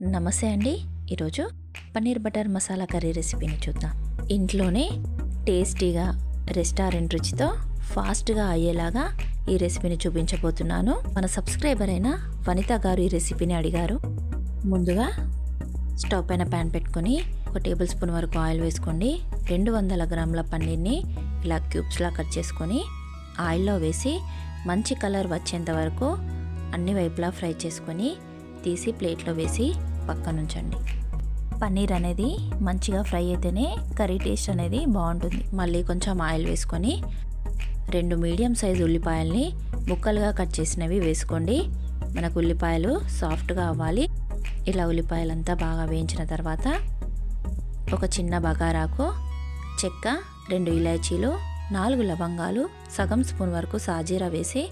నమస్తే అండి. ఈరోజు పన్నీర్ బటర్ మసాలా కర్రీ రెసిపీని చూద్దాం. ఇంట్లోనే టేస్టీగా రెస్టారెంట్ రుచితో ఫాస్ట్గా అయ్యేలాగా ఈ రెసిపీని చూపించబోతున్నాను. మన సబ్స్క్రైబర్ అయిన వనిత గారు ఈ రెసిపీని అడిగారు. ముందుగా స్టవ్ పైన ప్యాన్ పెట్టుకొని ఒక టేబుల్ స్పూన్ వరకు ఆయిల్ వేసుకోండి. రెండు వందల గ్రాముల పన్నీర్ని ఇలా క్యూబ్స్లా కట్ చేసుకొని ఆయిల్లో వేసి మంచి కలర్ వచ్చేంత వరకు అన్ని వైపులా ఫ్రై చేసుకొని తీసి ప్లేట్లో వేసి పక్కనుంచండి. పన్నీర్ అనేది మంచిగా ఫ్రై అయితేనే కర్రీ టేస్ట్ అనేది బాగుంటుంది. మళ్ళీ కొంచెం ఆయిల్ వేసుకొని రెండు మీడియం సైజు ఉల్లిపాయల్ని ముక్కలుగా కట్ చేసినవి వేసుకోండి. మనకు ఉల్లిపాయలు సాఫ్ట్గా అవ్వాలి. ఇలా ఉల్లిపాయలంతా బాగా వేయించిన తర్వాత ఒక చిన్న బగారాకు చెక్క రెండు ఇలాచీలు నాలుగు లవంగాలు సగం స్పూన్ వరకు సాజీరా వేసి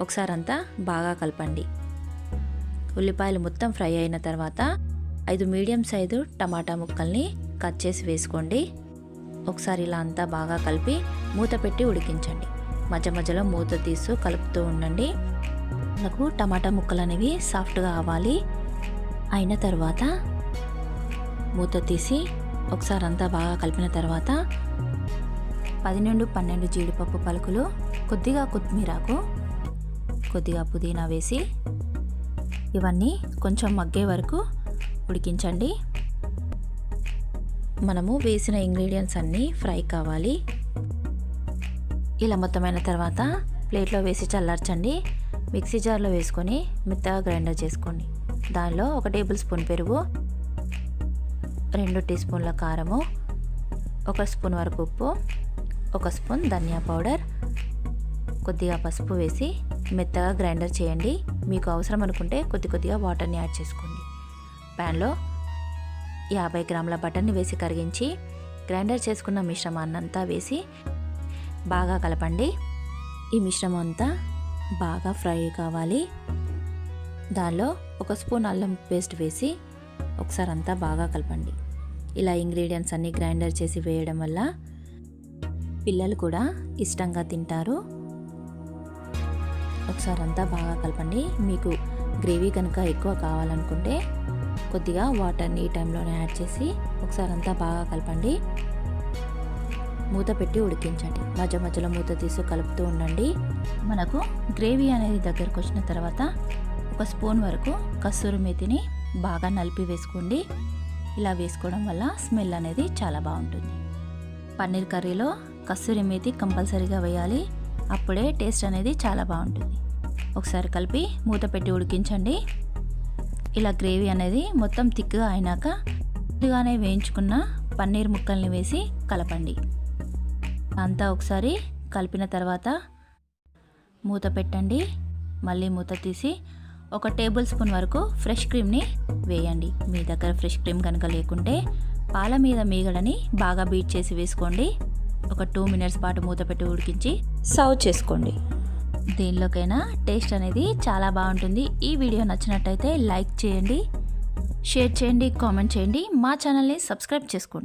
ఒకసారి అంతా బాగా కలపండి. ఉల్లిపాయలు మొత్తం ఫ్రై అయిన తర్వాత ఐదు మీడియం సైజు టమాటా ముక్కల్ని కట్ చేసి వేసుకోండి. ఒకసారి ఇలా అంతా బాగా కలిపి మూత పెట్టి ఉడికించండి. మధ్య మధ్యలో మూత తీస్తూ కలుపుతూ ఉండండి. మనకు టమాటా ముక్కలు అనేవి సాఫ్ట్గా అవ్వాలి. అయిన తర్వాత మూత తీసి ఒకసారి అంతా బాగా కలిపిన తర్వాత పది నుండి పన్నెండు జీడిపప్పు పలుకులు కొద్దిగా కొత్తిమీరాకు కొద్దిగా పుదీనా వేసి ఇవన్నీ కొంచెం మగ్గే వరకు ఉడికించండి. మనము వేసిన ఇంగ్రీడియంట్స్ అన్నీ ఫ్రై కావాలి. ఇలా మొత్తమైన తర్వాత ప్లేట్లో వేసి చల్లార్చండి. మిక్సీ జార్లో వేసుకొని మెత్తగా గ్రైండర్ చేసుకోండి. దానిలో ఒక టేబుల్ స్పూన్ పెరుగు రెండు టీ స్పూన్ల కారము ఒక స్పూన్ వరకు ఉప్పు ఒక స్పూన్ ధనియా పౌడర్ కొద్దిగా పసుపు వేసి మెత్తగా గ్రైండర్ చేయండి. మీకు అవసరం అనుకుంటే కొద్ది కొద్దిగా వాటర్ని యాడ్ చేసుకోండి. ప్యాన్లో యాభై గ్రాముల బటర్ని వేసి కరిగించి గ్రైండర్ చేసుకున్న మిశ్రమాన్ని అంతా వేసి బాగా కలపండి. ఈ మిశ్రమం అంతా బాగా ఫ్రై కావాలి. దానిలో ఒక స్పూన్ అల్లం పేస్ట్ వేసి ఒకసారి అంతా బాగా కలపండి. ఇలా ఇంగ్రీడియంట్స్ అన్నీ గ్రైండర్ చేసి వేయడం వల్ల పిల్లలు కూడా ఇష్టంగా తింటారు. ఒకసారి అంతా బాగా కలపండి. మీకు గ్రేవీ కనుక ఎక్కువ కావాలనుకుంటే కొద్దిగా వాటర్ని ఈ టైంలోనే యాడ్ చేసి ఒకసారి అంతా బాగా కలపండి. మూత పెట్టి ఉడికించండి. మధ్య మధ్యలో మూత తీసి కలుపుతూ ఉండండి. మనకు గ్రేవీ అనేది దగ్గరకు వచ్చిన తర్వాత ఒక స్పూన్ వరకు కస్తూరి మేతిని బాగా నలిపి వేసుకోండి. ఇలా వేసుకోవడం వల్ల స్మెల్ అనేది చాలా బాగుంటుంది. పన్నీర్ కర్రీలో కస్తూరి మేతి కంపల్సరీగా వేయాలి. అప్పుడే టేస్ట్ అనేది చాలా బాగుంటుంది. ఒకసారి కలిపి మూత పెట్టి ఉడికించండి. ఇలా గ్రేవీ అనేది మొత్తం థిక్గా అయినాక ముందుగానే వేయించుకున్న పన్నీర్ ముక్కల్ని వేసి కలపండి. అంతా ఒకసారి కలిపిన తర్వాత మూత పెట్టండి. మళ్ళీ మూత తీసి ఒక టేబుల్ స్పూన్ వరకు ఫ్రెష్ క్రీమ్ని వేయండి. మీ దగ్గర ఫ్రెష్ క్రీమ్ కనుక లేకుంటే పాల మీద మీగడని బాగా బీట్ చేసి వేసుకోండి. ఒక టూ మినిట్స్ పాటు మూత పెట్టి ఉడికించి సర్వ్ చేసుకోండి. దేనిలోకైనా టేస్ట్ అనేది చాలా బాగుంటుంది. ఈ వీడియో నచ్చినట్టయితే లైక్ చేయండి షేర్ చేయండి కామెంట్ చేయండి. మా ఛానల్ని సబ్స్క్రైబ్ చేసుకోండి.